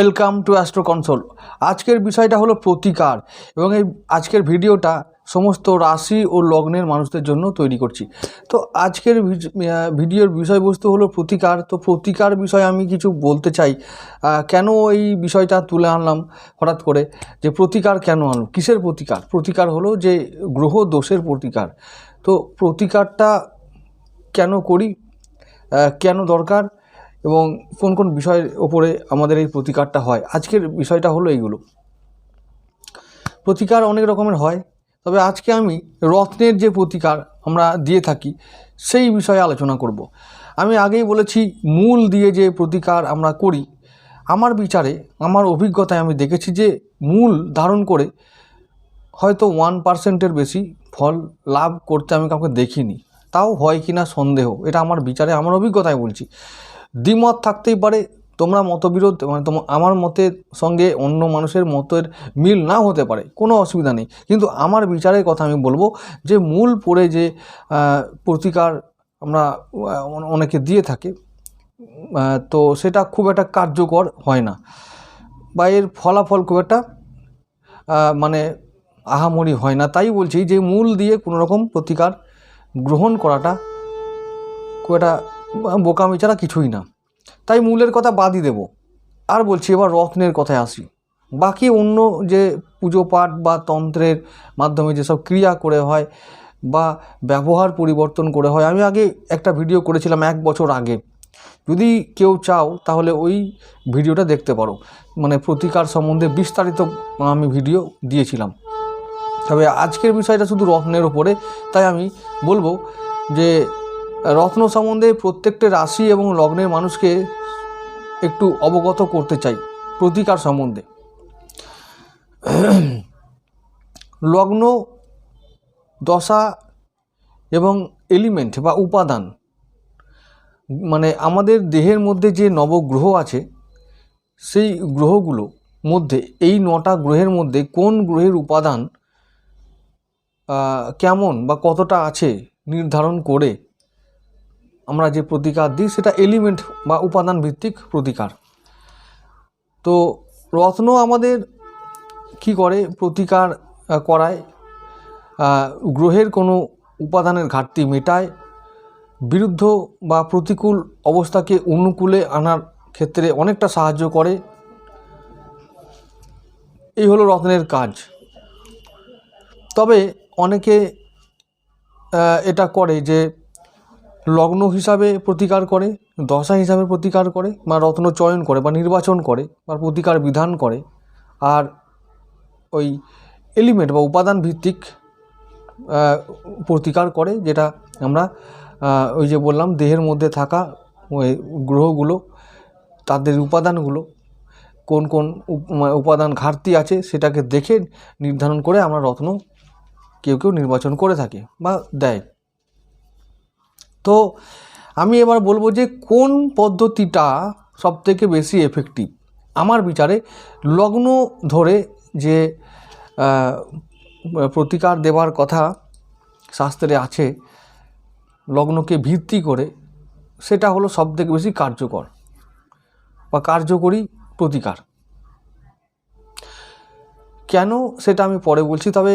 Welcome to astro console. আজকের বিষয়টা হলো প্রতিকার এবং এই আজকের ভিডিওটা সমস্ত রাশি ও লগ্নের মানুষদের জন্য তৈরি করছি। তো আজকের ভিডিওর বিষয়বস্তু হলো প্রতিকার। তো প্রতিকার বিষয়ে আমি কিছু বলতে চাই। কেন এই বিষয়টা তুলে আনলাম হঠাৎ করে? যে প্রতিকার কেন আনলাম? কিসের প্রতিকার? প্রতিকার হলো যে গ্রহ দোষের প্রতিকার। তো প্রতিকারটা কেন করি? কেন দরকার? এবং কোন কোন বিষয়ের ওপরে আমাদের এই প্রতিকারটা হয়। আজকের বিষয়টা হলো এইগুলো। প্রতিকার অনেক রকমের হয়, তবে আজকে আমি রত্নের যে প্রতিকার আমরা দিয়ে থাকি, সেই বিষয়ে আলোচনা করব। আমি আগেই বলেছি, মূল দিয়ে যে প্রতিকার আমরা করি, আমার বিচারে, আমার অভিজ্ঞতায় আমি দেখেছি যে মূল ধারণ করে হয়তো ওয়ান পার্সেন্টের বেশি ফল লাভ করতে আমি কাউকে দেখিনি। তাও হয় কি না সন্দেহ, এটা আমার বিচারে, আমার অভিজ্ঞতায় বলছি। দ্বিমত থাকতেই পারে, তোমরা মতবিরোধ মানে তোমার আমার মতের সঙ্গে অন্য মানুষের মতের মিল না হতে পারে, কোনো অসুবিধা নেই। কিন্তু আমার বিচারের কথা আমি বলব যে, মূল পড়ে যে প্রতিকার আমরা অনেকে দিয়ে থাকে তো সেটা খুব একটা কার্যকর হয় না। বা এর ফলাফল খুব একটা মানে আহামরি হয় না। তাই বলছি যে, মূল দিয়ে কোনো রকম প্রতিকার গ্রহণ করাটা খুব একটা বোকামি ছাড়া কিছুই না। তাই মূলের কথা বাদই দেব। আর বলছি, এবার রত্নের কথায় আসি। বাকি অন্য যে পুজো পাঠ বা তন্ত্রের মাধ্যমে যেসব ক্রিয়া করে হয় বা ব্যবহার পরিবর্তন করে হয়, আমি আগে একটা ভিডিও করেছিলাম এক বছর আগে। যদি কেউ চাও, তাহলে ওই ভিডিওটা দেখতে পারো। মানে প্রতিকার সম্বন্ধে বিস্তারিত আমি ভিডিও দিয়েছিলাম। তবে আজকের বিষয়টা শুধু রত্নের ওপরে, তাই আমি বলব যে রত্ন সম্বন্ধে প্রত্যেকটা রাশি এবং লগ্নের মানুষকে একটু অবগত করতে চাই, প্রতিকার সম্বন্ধে। লগ্ন, দশা এবং এলিমেন্ট বা উপাদান মানে আমাদের দেহের মধ্যে যে নবগ্রহ আছে, সেই গ্রহগুলো মধ্যে, এই নটা গ্রহের মধ্যে কোন গ্রহের উপাদান কেমন বা কতটা আছে নির্ধারণ করে আমরা যে প্রতিকার দিই, সেটা এলিমেন্ট বা উপাদান ভিত্তিক প্রতিকার। তো রত্ন আমাদের কি করে? প্রতিকার করায়। গ্রহের কোনো উপাদানের ঘাটতি মেটায়। বিরুদ্ধ বা প্রতিকূল অবস্থাকে অনুকূলে আনার ক্ষেত্রে অনেকটা সাহায্য করে। এই হলো রত্নের কাজ। তবে অনেকে এটা করে যে লগ্ন হিসাবে প্রতিকার করে, দশা হিসাবে প্রতিকার করে, বা রত্ন চয়ন করে, বা নির্বাচন করে, বা প্রতিকার বিধান করে, আর ওই এলিমেন্ট বা উপাদান ভিত্তিক প্রতিকার করে, যেটা আমরা ওই যে বললাম, দেহের মধ্যে থাকা ওই গ্রহগুলো, তাদের উপাদানগুলো, কোন কোন উপ- উপাদান ঘাটতি আছে সেটাকে দেখে নির্ধারণ করে আমরা রত্ন কেউ কেউ নির্বাচন করে থাকে বা দেয়। তো আমি এবার বলব যে কোন পদ্ধতিটা সবথেকে বেশি এফেক্টিভ আমার বিচারে লগ্ন ধরে যে প্রতিকার দেওয়ার কথা শাস্ত্রে আছে, লগ্নকে ভিত্তি করে সেটা হলো সবথেকে বেশি কার্যকর বা কার্যকরী প্রতিকার। কেন সেটা আমি পরে বলছি, তবে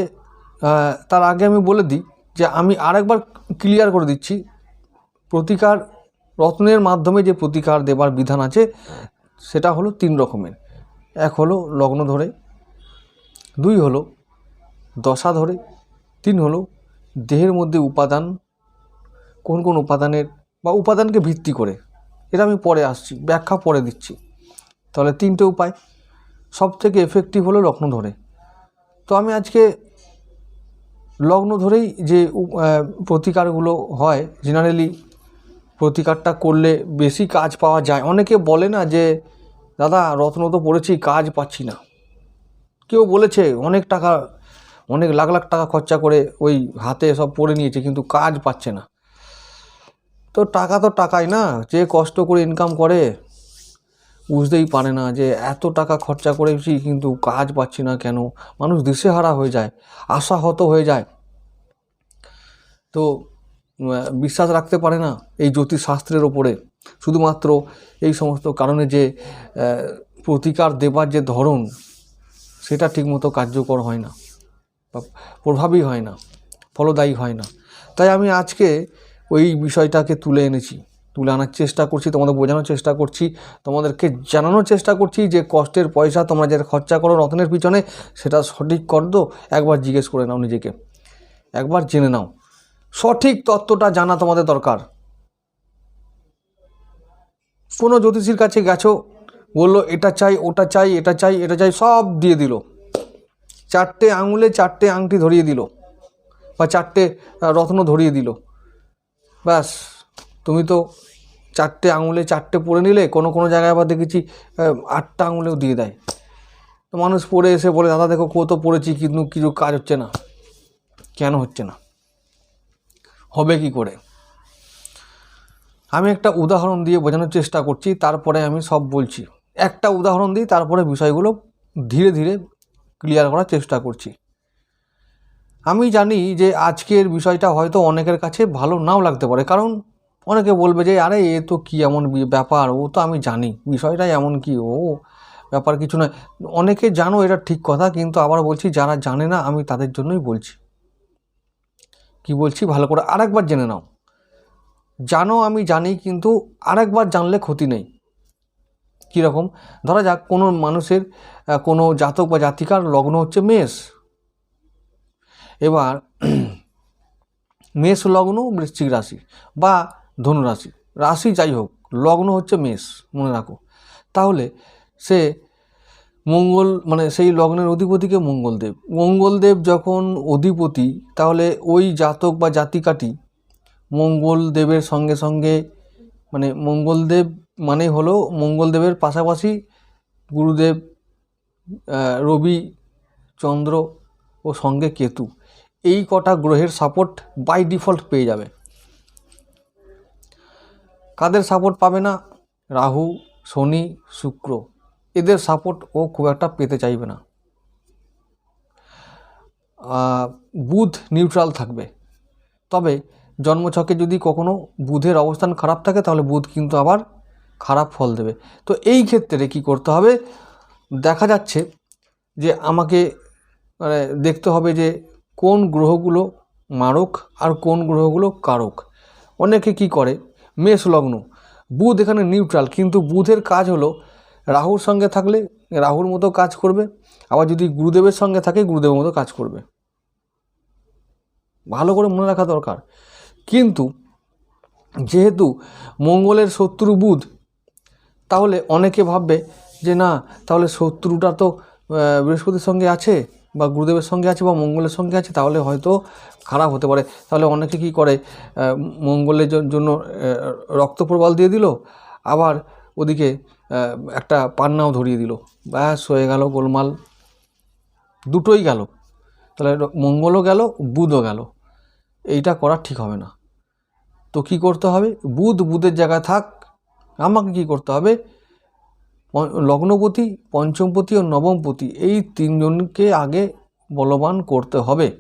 তার আগে আমি বলে দিই যে আমি আরেকবার ক্লিয়ার করে দিচ্ছি প্রতিকার, রত্নের মাধ্যমে যে প্রতিকার দেবার বিধান আছে, সেটা হলো তিন রকমের। এক হলো লগ্ন ধরে, দুই হলো দশা ধরে, তিন হলো দেহের মধ্যে উপাদান, কোন কোন উপাদানের বা উপাদানকে ভিত্তি করে। এটা আমি পরে আসছি, ব্যাখ্যা পরে দিচ্ছি। তাহলে তিনটে উপায়। সব থেকে এফেক্টিভ হলো লগ্ন ধরে। তো আমি আজকে লগ্ন ধরেই যে প্রতিকারগুলো হয় জেনারেলি প্রতিকারটা করলে বেশি কাজ পাওয়া যায়। অনেকে বলে না যে, দাদা, রত্ন তো পড়েছি, কাজ পাচ্ছি না। কেউ বলেছে, অনেক টাকা, অনেক লাখ লাখ টাকা খরচা করে ওই হাতে সব পড়ে নিয়েছে, কিন্তু কাজ পাচ্ছে না। তো টাকা তো টাকাই না, যে কষ্ট করে ইনকাম করে, বুঝতেই পারে না যে, এত টাকা খরচা করেছি, কিন্তু কাজ পাচ্ছি না কেন? মানুষ দিশেহারা হয়ে যায়, আশাহত হয়ে যায়। তো বিশ্বাস রাখতে পারে না এই জ্যোতিষশাস্ত্রের ওপরে। শুধুমাত্র এই সমস্ত কারণে যে প্রতিকার দেবার যে ধরন, সেটা ঠিকমতো কার্যকর হয় না বা প্রভাবী হয় না, ফলদায়ী হয় না। তাই আমি আজকে ওই বিষয়টাকে তুলে এনেছি, তুলে আনার চেষ্টা করছি, তোমাদের বোঝানোর চেষ্টা করছি, তোমাদেরকে জানানোর চেষ্টা করছি যে কষ্টের পয়সা তোমরা যেটা খরচা করো রত্নের পিছনে, সেটা সঠিক কর একবার জিজ্ঞেস করে নাও নিজেকে। একবার জেনে নাও। সঠিক তত্ত্বটা জানা তোমাদের দরকার। কোনো জ্যোতিষীর কাছে গেছো, বলল, এটা চাই, ওটা চাই, এটা চাই এটা চাই, সব দিয়ে দিল। চারটে আঙুলে চারটে আংটি ধরিয়ে দিল বা চারটে রত্ন ধরিয়ে দিল। ব্যাস, তুমি তো চারটে আঙুলে চারটে পরে নিলে, কোনো কোনো জায়গায় আবার দেখেছি আটটা আঙুলেও দিয়ে দেয়। তো মানুষ পড়ে এসে বলে, দাদা, দেখো কত পড়েছি, কিন্তু কিছু কাজ হচ্ছে না। কেন হচ্ছে না? হবে কি করে? আমি একটা উদাহরণ দিয়ে বোঝানোর চেষ্টা করছি, তারপরে আমি সব বলছি। একটা উদাহরণ দিই, তারপরে বিষয়গুলো ধীরে ধীরে ক্লিয়ার করার চেষ্টা করছি। আমি জানি যে আজকের বিষয়টা হয়তো অনেকের কাছে ভালো নাও লাগতে পারে, কারণ অনেকে বলবে যে, আরে, এ তো কী এমন ব্যাপার? ও তো আমি জানি, বিষয়টা এমন কি? ও ব্যাপার কিছু নয়। অনেকে জানো এটা ঠিক কথা, কিন্তু আবার বলছি, যারা জানে না, আমি তাদের জন্যই বলছি। কি বলছি? ভালো করে আরেকবার জেনে নাও। জানো আমি জানি, কিন্তু আরেকবার জানলে ক্ষতি নেই। কীরকম ধরা যাক কোনো মানুষের কোনো জাতক বা জাতিকার লগ্ন হচ্ছে মেষ। এবার মেষ লগ্ন বৃশ্চিক রাশি বা ধনু রাশি। রাশি যাই হোক, লগ্ন হচ্ছে মেষ, মনে রাখো। তাহলে সে মঙ্গল মানে সেই লগ্নের অধিপতিকে মঙ্গলদেব। মঙ্গলদেব যখন অধিপতি, তাহলে ওই জাতক বা জাতিকাটি মঙ্গলদেবের সঙ্গে সঙ্গে মানে মঙ্গলদেব মানে হলো মঙ্গলদেবের পাশাপাশি গুরুদেব রবি, চন্দ্র ও সঙ্গে কেতু। এই কটা গ্রহের সাপোর্ট বাই ডিফল্ট পেয়ে যাবে। কাদের সাপোর্ট পাবে না? রাহু, শনি, শুক্র। এদের সাপোর্ট ও খুব একটা পেতে চাইবে না। বুধ নিউট্রাল থাকবে। তবে জন্মছকে যদি কখনো বুধের অবস্থান খারাপ থাকে, তাহলে বুধ কিন্তু আবার খারাপ ফল দেবে। তো এই ক্ষেত্রে কি করতে হবে? দেখা যাচ্ছে যে আমাকে মানে দেখতে হবে যে কোন গ্রহগুলো মারক আর কোন গ্রহগুলো কারক। অনেকে কি করে? মেষ লগ্ন। বুধ এখানে নিউট্রাল কিন্তু বুধের কাজ হলো রাহুর সঙ্গে থাকলে রাহুর মতো কাজ করবে, আবার যদি গুরুদেবের সঙ্গে থাকে, গুরুদেবের মতো কাজ করবে। ভালো করে মনে রাখা দরকার। কিন্তু যেহেতু মঙ্গলের শত্রু বুধ, তাহলে অনেকে ভাববে যে না, তাহলে শত্রুটা তো বৃহস্পতির সঙ্গে আছে বা গুরুদেবের সঙ্গে আছে বা মঙ্গলের সঙ্গে আছে, তাহলে হয়তো খারাপ হতে পারে। তাহলে অনেকে কি করে মঙ্গলের জন্য রক্ত প্রবাল দিয়ে দিল, আবার ওদিকে একটা পান্নাও ধরিয়ে দিল। ব্যাস, হয়ে গেল গোলমাল। দুটোই গেল। তাহলে মঙ্গলও গেল, বুধও গেল। এইটা করা ঠিক হবে না। তো কি করতে হবে? বুধ, বুধের জায়গায় থাক। আমাকে কি করতে হবে? লগ্নপতি, পঞ্চমপতি ও নবমপতি, এই তিনজনকে আগে বলবান করতে হবে।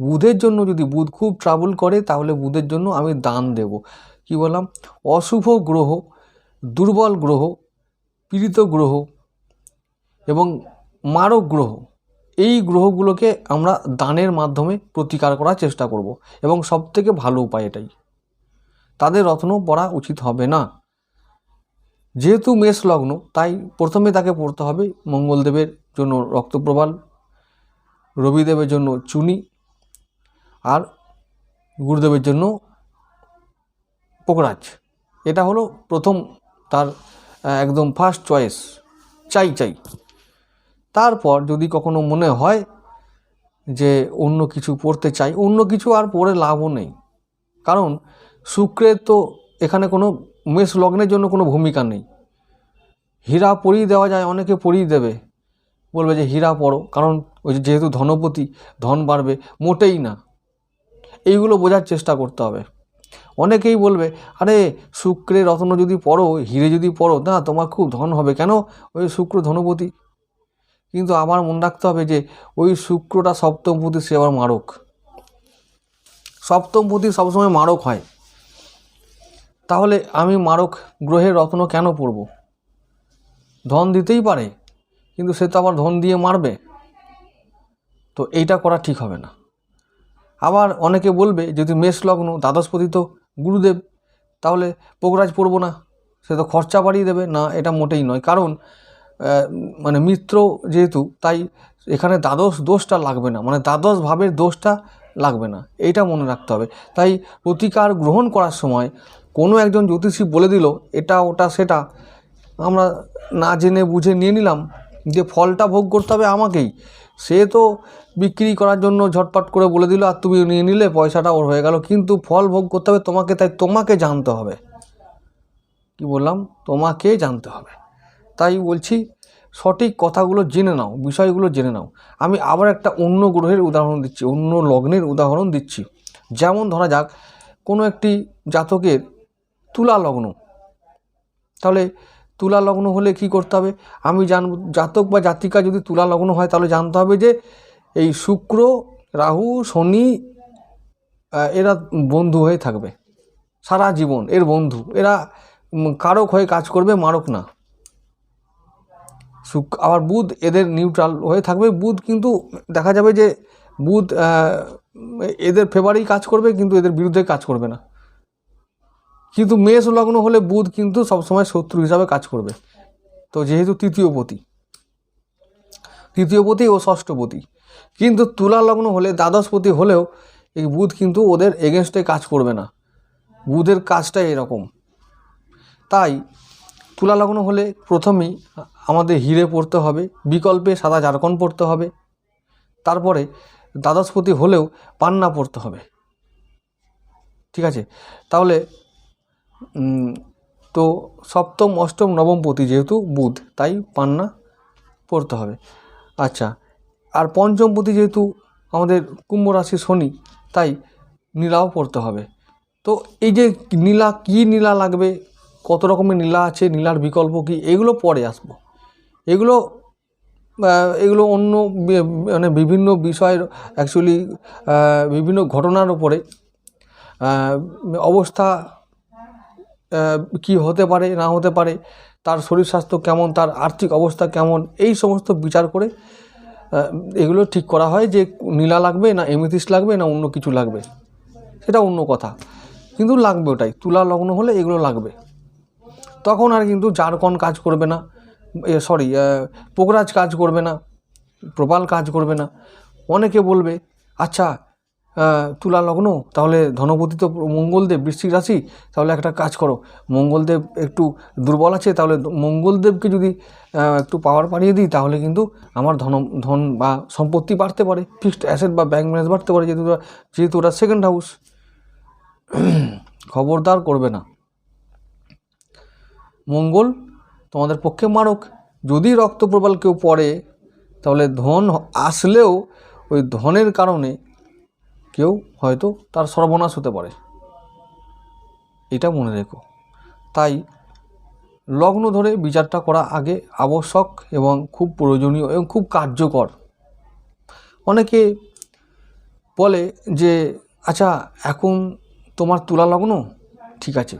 বুধের জন্য যদি বুধ খুব ট্রাভেল করে, তাহলে বুধের জন্য আমি দান দেব। কি বললাম? অশুভ গ্রহ দুর্বল গ্রহ, পীড়িত গ্রহ এবং মারক গ্রহ, এই গ্রহগুলোকে আমরা দানের মাধ্যমে প্রতিকার করার চেষ্টা করব এবং সবথেকে ভালো উপায় এটাই। তাদের রত্ন পড়া উচিত হবে না। যেহেতু মেষ লগ্ন, তাই প্রথমে তাকে পড়তে হবে মঙ্গলদেবের জন্য রক্তপ্রবাল, রবিদেবের জন্য চুনি আর গুরুদেবের জন্য পোকরাজ। এটা হলো প্রথম তার একদম ফার্স্ট চয়েস চাই চাই। তারপর যদি কখনো মনে হয় যে অন্য কিছু পড়তে চাই, অন্য কিছু আর পড়ে লাভও নেই। কারণ শুক্রের তো এখানে কোনো মেষ লগ্নের জন্য কোনো ভূমিকা নেই। হীরা পরিয়ে দেওয়া যায়, অনেকে পরিয়ে দেবে। বলবে যে হীরা পড়ো, কারণ ওই যেহেতু ধনপতি, ধন বাড়বে, মোটেই না। এইগুলো বোঝার চেষ্টা করতে হবে। অনেকেই বলবে, আরে, শুক্রের রত্ন যদি পড়ো, হিরে যদি পড়ো, না, তোমার খুব ধন হবে। কেন? ওই শুক্র ধনপতি। কিন্তু আমার মনে রাখতে হবে যে, ওই শুক্রটা সপ্তম সপ্তমপতি সে আবার মারক। সপ্তম সপ্তমপতি সবসময় মারক হয়। তাহলে আমি মারক গ্রহের রত্ন কেন পড়ব ধন দিতেই পারে, কিন্তু সে তো আবার ধন দিয়ে মারবে। তো এইটা করা ঠিক হবে না। আবার অনেকে বলবে, যদি মেষ লগ্ন দ্বাদশপতি তো গুরুদেব, তাহলে পোকরাজ পড়ব না। সে তো খরচা বাড়িয়ে দেবে। না, এটা মোটেই নয়। কারণ মানে মিত্র যেহেতু, তাই এখানে দ্বাদশ দোষটা লাগবে না। মানে দ্বাদশ ভাবের দোষটা লাগবে না। এইটা মনে রাখতে হবে। তাই প্রতিকার গ্রহণ করার সময় কোনো একজন জ্যোতিষী বলে দিল, এটা, ওটা, সেটা। আমরা না জেনে বুঝে নিয়ে নিলাম যে ফলটা ভোগ করতে হবে আমাকেই। সে তো বিক্রি করার জন্য ঝটপট করে বলে দিল, আর তুমি নিয়ে নিলে পয়সাটা ওর হয়ে গেল, কিন্তু ফল ভোগ করতে হবে তোমাকে, তাই তোমাকে জানতে হবে। কি বললাম? তোমাকে জানতে হবে। তাই বলছি, সঠিক কথাগুলো জেনে নাও, বিষয়গুলো জেনে নাও। আমি আবার একটা অন্য গ্রহের উদাহরণ দিচ্ছি, অন্য লগ্নের উদাহরণ দিচ্ছি। যেমন ধরা যাক, কোনো একটি জাতকের তুলা লগ্ন। তাহলে তুলা লগ্ন হলে কি করতে হবে? আমি জানব, জাতক বা জাতিকা যদি তুলা লগ্ন হয়, তাহলে জানতে হবে যে এই শুক্র, রাহু, শনি এরা বন্ধু হয়ে থাকবে। সারা জীবন এর বন্ধু। এরা কারক হয়ে কাজ করবে, মারক না। শুক আবার বুধ এদের নিউট্রাল হয়ে থাকবে। বুধ কিন্তু দেখা যাবে যে, বুধ এদের ফেভারেই কাজ করবে, কিন্তু এদের বিরুদ্ধে কাজ করবে না। কিন্তু মেষ লগ্ন হলে বুধ কিন্তু সবসময় শত্রু হিসাবে কাজ করবে। তো যেহেতু তৃতীয় তৃতীয়পতি তৃতীয়পতি ও ষষ্ঠপতি কিন্তু তুলা লগ্ন হলে দ্বাদশপতি হলেও এই বুধ কিন্তু ওদের এগেনস্টে কাজ করবে না। বুধের কাজটাই এরকম। তাই তুলা লগ্ন হলে প্রথমেই আমাদের হিরে পড়তে হবে, বিকল্পে সাদা জারকন পড়তে হবে, তারপরে দ্বাদশপতি হলেও পান্না পড়তে হবে। ঠিক আছে? তাহলে তো সপ্তম, অষ্টম, নবম পতি যেহেতু বুধ, তাই পান্না পড়তে হবে। আচ্ছা আর পঞ্চম পতি যেহেতু আমাদের কুম্ভ রাশি শনি, তাই নীলাও পড়তে হবে। তো এই যে নীলা, কি নীলা লাগবে, কত রকমের নীলা আছে, নীলার বিকল্প কি, এগুলো পরে আসব। এগুলো এগুলো অন্য মানে বিভিন্ন বিষয়ের অ্যাকচুয়ালি বিভিন্ন ঘটনার উপরে অবস্থা কি হতে পারে, না হতে পারে, তার শরীর স্বাস্থ্য কেমন, তার আর্থিক অবস্থা কেমন, এই সমস্ত বিচার করে এগুলো ঠিক করা হয় যে নীলা লাগবে, না এমিথিস লাগবে, না অন্য কিছু লাগবে। সেটা অন্য কথা। কিন্তু লাগবে ওটাই। তুলা লগ্ন হলে এগুলো লাগবে। তখন আর কিন্তু জারকন কাজ করবে না। সরি পোকরাজ কাজ করবে না। প্রবাল কাজ করবে না। অনেকে বলবে আচ্ছা তুলা লগ্ন তাহলে ধনপতি তো মঙ্গলদেব বৃশ্চিক রাশি, তাহলে একটা কাজ করো। মঙ্গলদেব একটু দুর্বল আছে, তাহলে মঙ্গলদেবকে যদি একটু পাওয়ার বাড়িয়ে দিই, তাহলে কিন্তু আমার ধন ধন বা সম্পত্তি বাড়তে পারে ফিক্সড অ্যাসেট বা ব্যাংক ব্যালেন্স বাড়তে পারে, যেহেতু যেহেতু ওটা সেকেন্ড হাউস খবরদার করবে না। মঙ্গল তোমাদের পক্ষে মারক। যদি রক্তপ্রবাল কেউ পড়ে, তাহলে ধন আসলেও ওই ধনের কারণে কেউ হয়তো তার সর্বনাশ হতে পারে। এটা মনে রেখো। তাই লগ্ন ধরে বিচারটা করা আগে আবশ্যক এবং খুব প্রয়োজনীয় এবং খুব কার্যকর। অনেকে বলে যে আচ্ছা এখন তোমার তুলা লগ্ন? ঠিক আছে,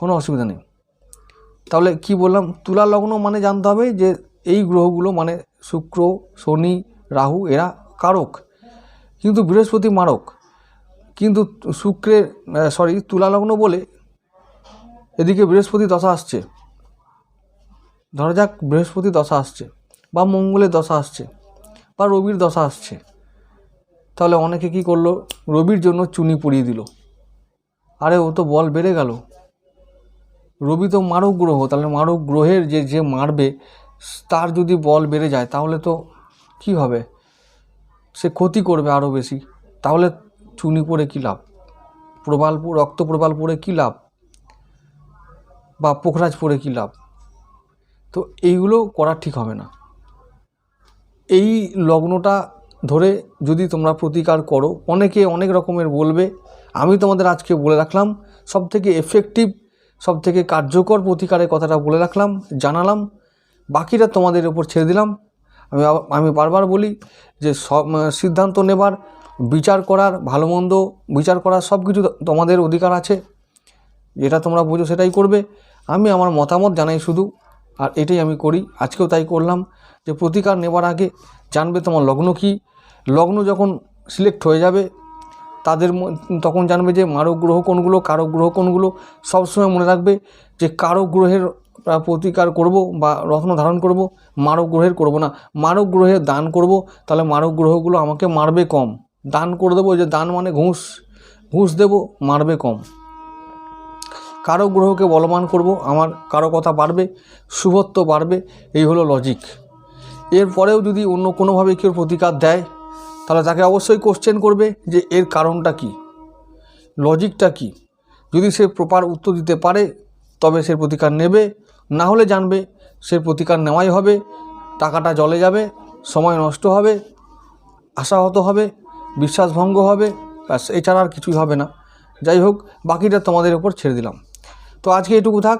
কোনো অসুবিধা নেই। তাহলে কি বললাম? তুলা লগ্ন মানে জানতে হবে যে, এই গ্রহগুলো মানে শুক্র, শনি, রাহু এরা কারক। কিন্তু বৃহস্পতি মারক। কিন্তু শুক্রের সরি তুলা লগ্ন বলে এদিকে বৃহস্পতি দশা আসছে। ধরা যাক বৃহস্পতি দশা আসছে, বা মঙ্গলের দশা আসছে, বা রবির দশা আসছে। তাহলে অনেকে কি করল? রবির জন্য চুনি পরিয়ে দিল। আরে, ও তো বল বেড়ে গেল। রবি তো মারক গ্রহ, তাহলে মারক গ্রহের যে যে মারবে, তার যদি বল বেড়ে যায়, তাহলে তো কি হবে? সে ক্ষতি করবে আরও বেশি। তাহলে চুনি পরে কী লাভ? প্রবাল রক্ত প্রবাল পরে কী লাভ? বা পোখরাজ পরে কী লাভ? তো এইগুলো করা ঠিক হবে না। এই লগ্নটা ধরে যদি তোমরা প্রতিকার করো, অনেকে অনেক রকমের বলবে। আমি তোমাদের আজকে বলে রাখলাম সব থেকে এফেক্টিভ সব থেকে কার্যকর প্রতিকারের কথাটা বলে রাখলাম, জানালাম। বাকিটা তোমাদের ওপর ছেড়ে দিলাম। আমি আমি বারবার বলি যে সব সিদ্ধান্ত নেবার, বিচার করার, ভালো মন্দ বিচার করার সব কিছু তোমাদের অধিকার আছে। যেটা তোমরা বোঝো সেটাই করবে। আমি আমার মতামত জানাই শুধু, আর এটাই আমি করি। আজকেও তাই করলাম যে প্রতিকার নেবার আগে জানবে তোমার লগ্ন কি। লগ্ন যখন সিলেক্ট হয়ে যাবে, তাদের তখন জানবে যে মারক গ্রহ কোনগুলো, কারক গ্রহ কোনগুলো। সবসময় মনে রাখবে যে কারক গ্রহের প্রতিকার করব বা রত্ন ধারণ করব মারক গ্রহের করব না। মারক গ্রহের দান করব, তাহলে মারক গ্রহগুলো আমাকে মারবে কম। দান করে দেবো যে দান মানে ঘুষ। ঘুষ দেব, মারবে কম। কারও গ্রহকে বলবান করব, আমার কারও কথা বাড়বে, শুভত্ব বাড়বে, এই হলো লজিক এরপরেও যদি অন্য কোনোভাবে কেউ প্রতিকার দেয়, তাহলে তাকে অবশ্যই কোশ্চেন করবে যে এর কারণটা কি? লজিকটা কি? যদি সে প্রপার উত্তর দিতে পারে, তবে সে প্রতিকার নেবে। না হলে জানবে সে প্রতিকার নেওয়াই হবে, টাকাটা জলে যাবে, সময় নষ্ট হবে, আশাহত হবে, বিশ্বাসভঙ্গ হবে, ব্যাস, এছাড়া আর কিছুই হবে না। যাই হোক, বাকিটা তোমাদের উপর ছেড়ে দিলাম। তো আজকে এটুকু থাক।